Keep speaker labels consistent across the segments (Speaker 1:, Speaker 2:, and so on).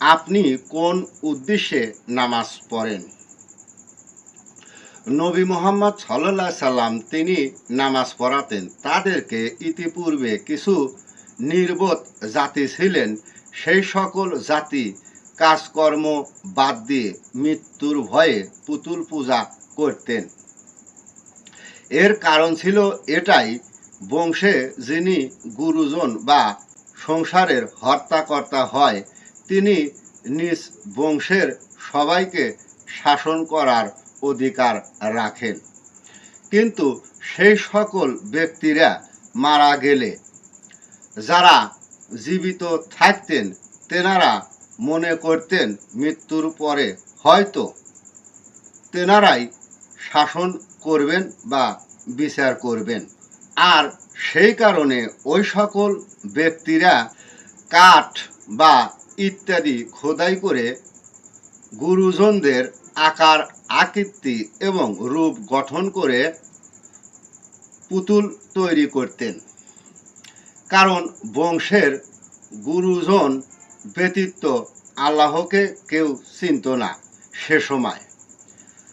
Speaker 1: আপনি কোন উদ্দেশ্যে নামাজ পড়েন? নবী মোহাম্মদ সাল্লাহ সাল্লাম তিনি নামাজ পড়াতেন। তাদেরকে ইতিপূর্বে কিছু নির্বোধ জাতি ছিলেন। সেই সকল জাতি কাজকর্ম বাদ দিয়ে মৃত্যুর ভয়ে পুতুল পূজা করতেন। এর কারণ ছিল এটাই, বংশে যিনি গুরুজন বা সংসারের হর্তাকর্তা হয় তিনি নিজ বংশের সবাইকে শাসন করার অধিকার রাখেন। কিন্তু সেই সকল ব্যক্তিরা মারা গেলে, যারা জীবিত থাকতেন, তেনারা মনে করতেন মৃত্যুর পরে হয়তো তেনারাই শাসন করবেন বা বিচার করবেন। আর সেই কারণে ওই সকল ব্যক্তিরা কাঠ বা ইত্যাদি খোদাই করে গুরুজনদের আকার, আকৃতি এবং রূপ গঠন করে পুতুল তৈরি করতেন। কারণ বংশের গুরুজন ব্যতীত আল্লাহকে কেউ চিনত না সে সময়।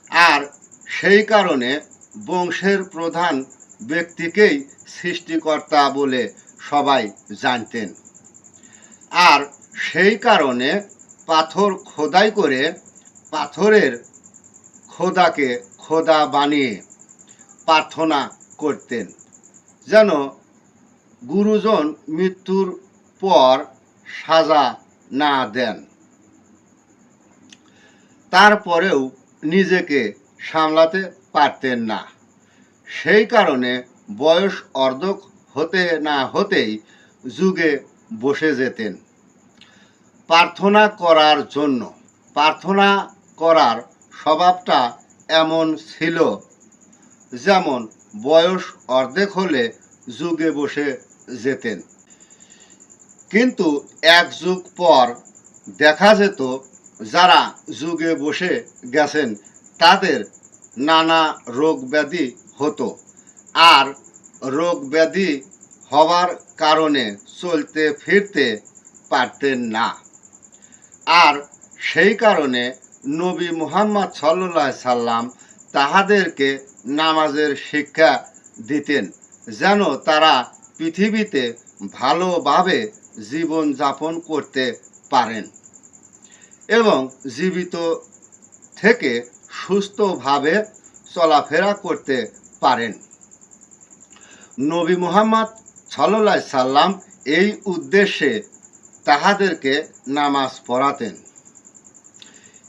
Speaker 1: আর সেই কারণে বংশের প্রধান ব্যক্তিকেই সৃষ্টিকর্তা বলে সবাই জানতেন। আর সেই কারণে পাথর খোদাই করে পাথরের খোদাকে খোদা বানিয়ে প্রার্থনা করতেন। যেন গুরুজন মৃত্যুর পর সাজা না দেন। তারপরেও নিজেকে সামলাতে পারতেন না। সেই কারণে বয়স অর্ধক হতে না হতেই যুগে বসে যেতেন। প্রার্থনা করার জন্য। প্রার্থনা করার স্বভাবটা এমন ছিল, যেমন বয়স অর্ধেক হলে যুগে বসে যেতেন। কিন্তু এক যুগ পর দেখা যেত, যারা যুগে বসে গেছেন, তাদের নানা রোগ ব্যাধি হতো। আর রোগ ব্যাধি হওয়ার কারণে চলতে ফিরতে পারতেন না। আর সেই কারণে নবী মুহাম্মদ সাল্লাহ সাল্লাম তাহাদেরকে নামাজের শিক্ষা দিতেন, যেন তারা পৃথিবীতে ভালোভাবে জীবন যাপন করতে পারেন এবং জীবিত থেকে সুস্থভাবে চলাফেরা করতে পারেন। নবী মুহাম্মদ সাল্লাহ সাল্লাম এই উদ্দেশ্যে তাহাদেরকে নামাজ পড়াতেন।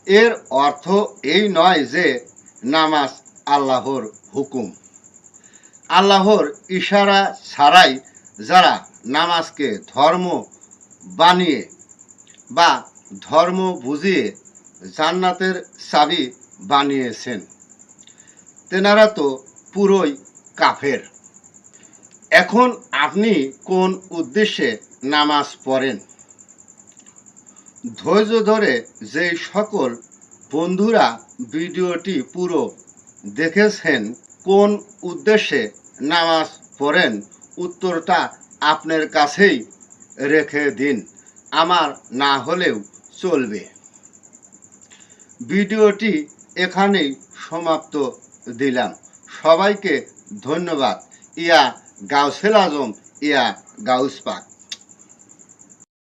Speaker 1: এর অর্থ এই নয় যে নামাজ আল্লাহর হুকুম। আল্লাহর ইশারা ছাড়াই যারা নামাজকে ধর্ম বানিয়ে বা ধর্ম বুঝিয়ে জান্নাতের চাবি বানিয়েছেন, তেনারা তো পুরোই কাফের। এখন আপনি কোন উদ্দেশ্যে নামাজ পড়েন? ধৈর্য ধরে যেই সকল বন্ধুরা ভিডিওটি পুরো দেখেছেন, কোন উদ্দেশ্যে নামাজ পড়েন, উত্তরটা আপনার কাছেই রেখে দিন। আমার না হলেও চলবে। ভিডিওটি এখানেই সমাপ্ত দিলাম। সবাইকে ধন্যবাদ। ইয়া গাউসেল আজম, ইয়া গাউস পাক।